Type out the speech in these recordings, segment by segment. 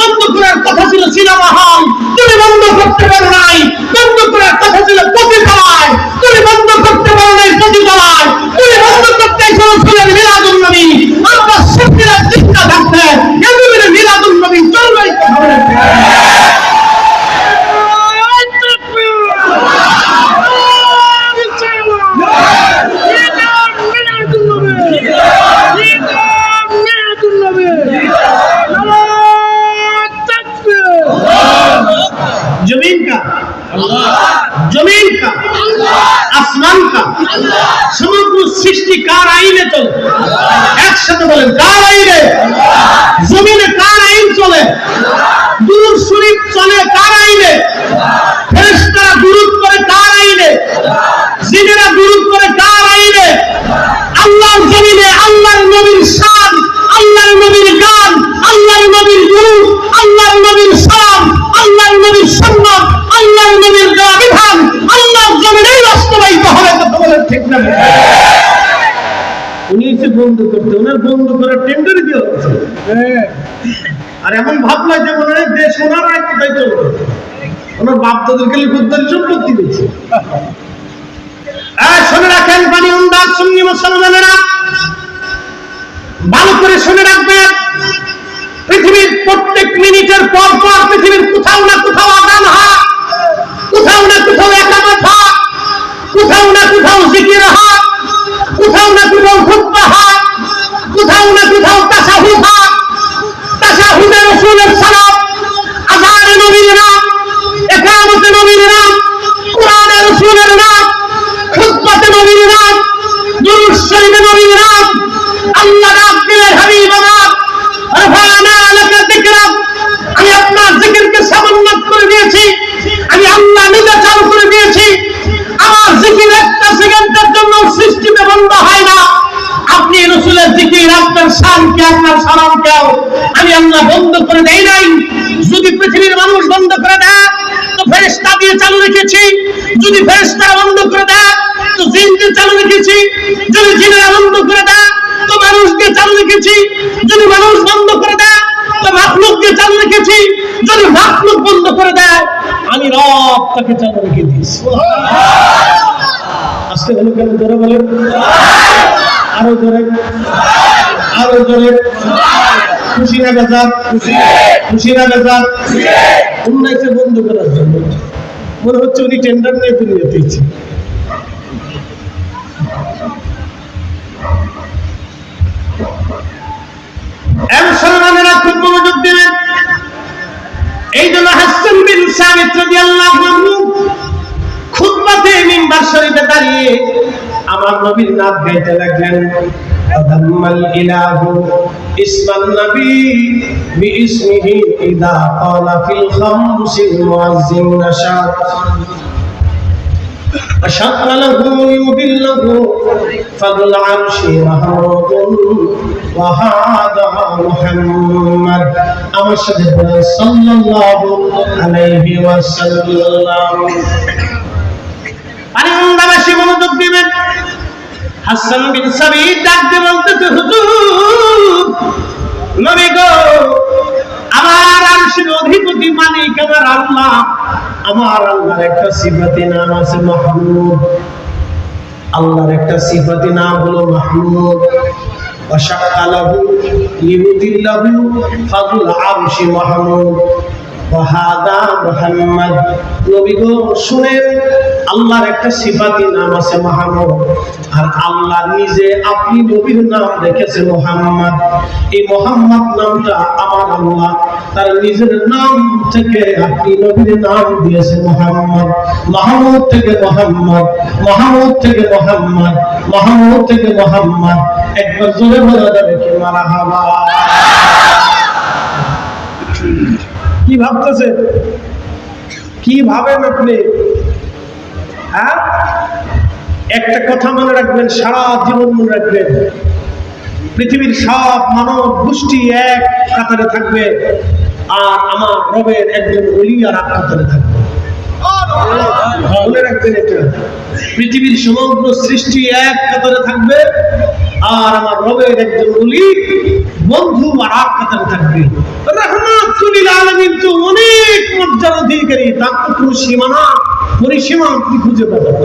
বন্ধ করার কথা ছিল সিনেমা হল। তুমি বন্ধ করতে পারো নাই। বন্ধ করার কথা ছিল পতিতালয় তুমি বন্ধ করতে সৃষ্টি কার আইনে চলে? একসাথে বলেন, কার আইনে? জমিনে কার আইন চলে? দূর শরীফ চলে কার আইনে? ফেরেশতারা করে কার আইনে? জিনেরা দুরূদ করে কার আইনে? আল্লাহর জমিনে আল্লাহর নবীর শান, আল্লাহর নবীর গান, আল্লাহর নবীর গুরু আল্লাহর নবীর সালাম, আল্লাহর নবীর সম্মান, আল্লাহর নবীর দেওয়া বিধান আল্লাহর জমিনেই বাস্তবায়িত হবে কথা ঠিক না? উনি এসে বন্ধ করতে ওনার বন্ধ করার টেন্ডার দিয়ে হচ্ছে। আর এমন ভাবলা যে মনে হয় দেশ ওনার আর কোথায় চলবে ওনার বাপ দাদের খালি গুদ্দারি সম্পত্তি দিচ্ছে। আর শুনে রাখেন পানি উন্দার সুন্নি মুসলমানেরা। ভালো করে শুনে রাখবেন। পৃথিবীর প্রত্যেক মিনিটের পর পর পৃথিবীর কোথাও না কোথাও আদান হয় কোথাও না কোথাও একামত হয় কোথাও না কোথাও জিকির হয় কোথাও না কোথাও খুতবা হয় কোথাও বন্ধ হয় না। আপনি রসুলের জিকির আপনার শানকে আপনার সালামকেও আমি আল্লাহ বন্ধ করে দেই নাই। যদি পৃথিবীর মানুষ বন্ধ করে দেয়, তো ফেরেশতা দিয়ে চালু রেখেছি। যদি ফেরেশতা বন্ধ করে দেয়, তো জিন দিয়ে চালু রেখেছি। যদি জিনেরা বন্ধ করে দেয়, তো মানুষ দিয়ে চালু রেখেছি। যদি মানুষ বন্ধ করে দেয়, তো মাখলুক চালু রেখেছি। যদি মাখলুক বন্ধ করে দেয়, আমি রব তাকে চালু রেখে দিয়েছি। আজকে হলো কেন জোরে বলেন। আরও জোরে। আরও জোরে। খুশি না খুশি না উন্নয়নকে বন্ধ করার জন্য। মনে হচ্ছে উনি টেন্ডার নিয়ে এই জন্য হাসান বিন সাবিত রাদিয়াল্লাহু আনহু খুতবাতে মিম্বার শরীফে দাঁড়িয়ে আমার নবীর নাম গাইতে লাগলেন فذم الإله اسم النبي باسمه إذا قال في الخمس المؤذن نشاط أشق له يضله فذو العرش محمود وهذا محمد أرشد صلى الله عليه وسلم আরে বাংলাদেশি মনোযোগ দিবেন হাসান বিন সাবিত ডাকতে বলতেছে হুজুর নবী গো আমার আরশের অধিপতি মালিক আমার আল্লাহ আমার আল্লাহর একটা সিফাতি নাম আছে মাহমুদ আল্লাহর একটা সিফাতি নাম হলো মাহমুদ وشقله ليذله فضل العرش محمود وهذا محمد নবী গো শুনেন আল্লাহর একটা সিফাতি নাম আছে মাহমুদ আর আল্লাহ নিজে আপনি নবীর নাম রেখেছে মোহাম্মদ। এই মোহাম্মদ নামটা আমার আল্লাহ। তার নিজের নাম থেকে আপনি নবীর নাম দিয়েছে মোহাম্মদ। মাহমুদ থেকে মোহাম্মদ, মাহমুদ থেকে মোহাম্মদ, মাহমুদ থেকে মোহাম্মদ। একবার জোরে বলা যাবে কি মারা হাওয়া কি ভাবতেছে কি ভাবেন আপনি? হ্যাঁ? একটা কথা মনে রাখবেন, সারা জীবন মনে রাখবেন। পৃথিবীর সব মানব গোষ্ঠী এক কাতারে থাকবে, আর আমার রবের একজন অলি আর এক কাতারে থাকবে। মনে রাখবেন এটা। পৃথিবীর সমগ্র সৃষ্টি এক কাতারে থাকবে, আর আমার রবের একজন বলি বন্ধু আর এক কাতারে থাকবে। আলমিন তো অনেক মর্যাদা অধিকারী তার তো সীমানা পরিসীমা আপনি খুঁজে পাবেন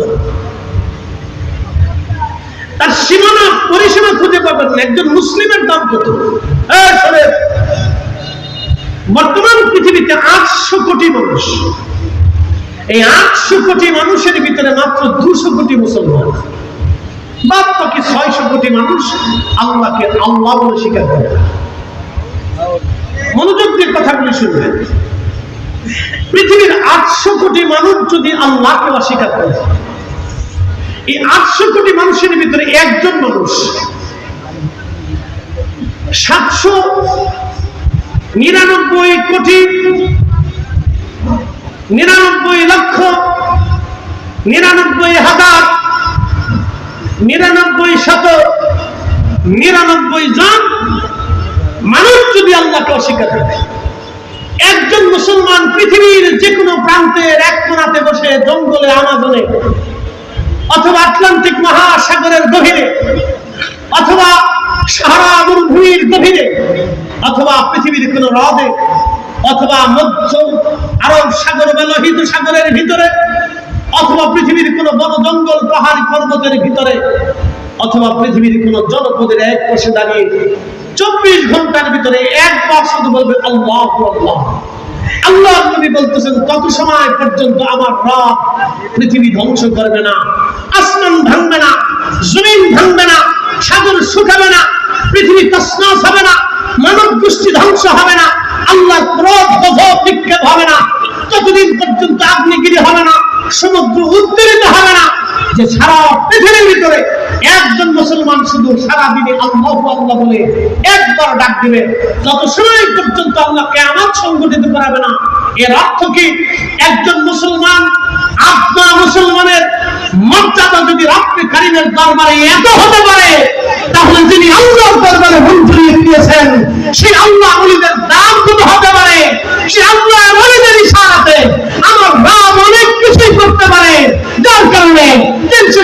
তার সীমানা পরিসীমা খুঁজে পাবেন না। একজন মুসলিমের দাম কত? বর্তমান পৃথিবীতে আটশো কোটি মানুষ। এই আটশো কোটি মানুষের ভিতরে মাত্র দুশো কোটি মুসলমান। বাদ বাকি ছয়শো কোটি মানুষ আল্লাহকে আল্লাহ বলে স্বীকার করে। মনোযোগ দিয়ে কথাগুলি শুনবেন। পৃথিবীর আটশো কোটি মানুষ যদি আল্লাহকে অস্বীকার করে, এই আটশো কোটি মানুষের ভিতরে একজন মানুষ সাতশো নিরানব্বই কোটি, নিরানব্বই লক্ষ, নিরানব্বই হাজার, নিরানব্বই শত, নিরানব্বই জন মানুষ যদি আল্লাহকে অস্বীকার করে একজন মুসলমান পৃথিবীর যে কোনো প্রান্তের এক কোনাতে বসে জঙ্গলে, আমাজনে, অথবা আটলান্টিক মহাসাগরের গভীরে, অথবা সাহারা মরুভূমির গভীরে, অথবা পৃথিবীর কোন হ্রদে, অথবা মধ্য আরব সাগর বা লোহিত সাগরের ভিতরে, অথবা পৃথিবীর কোন বন জঙ্গল পাহাড় পর্বতের ভিতরে, অথবা পৃথিবীর কোন জনপদের এক পাশে দাঁড়িয়ে চব্বিশ ঘণ্টার ভিতরে একবার শুধু বলবে, আল্লাহ আল্লাহ আল্লাহ নবী বলতেছেন, তত সময় পর্যন্ত আমার রব পৃথিবী ধ্বংস করবে না, আসমান ভাঙবে না, জমিন ভাঙবে না, সাগর শুকাবে না, পৃথিবী তসনাস হবে না মানব গোষ্ঠী ধ্বংস হবে না আল্লাহ ক্রোধ হবে না। ততদিন পর্যন্ত আগ্নেয়গিরি হবে না সমুদ্র উদ্বেলিত হবে না, যে সারা পৃথিবীর ভিতরে একজন মুসলমান শুধু সারা দিনে আল্লাহ আল্লাহ বলে একবার ডাক দিবে, যত সময় পর্যন্ত আল্লাহ কেমন সংগঠিত করাবে না। এর অর্থ কি? একজন মুসলমান আপনার মুসলমানের মর্যাদা যদি রাত্রি কারিমের দরবারে এত হতে পারে, তাহলে যিনি আল্লাহর দরবারে মঞ্জুরি দিয়েছেন সেই আল্লাহ অলিদের দাম কত হতে পারে সে আল্লাহ অলিদের ইশারাতে আমার রাম অনেক কিছুই করতে পারে যার কারণে তিনশো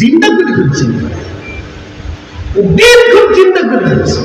চিন্তা করে ফেলছেন খুব চিন্তা করে ফেলছেন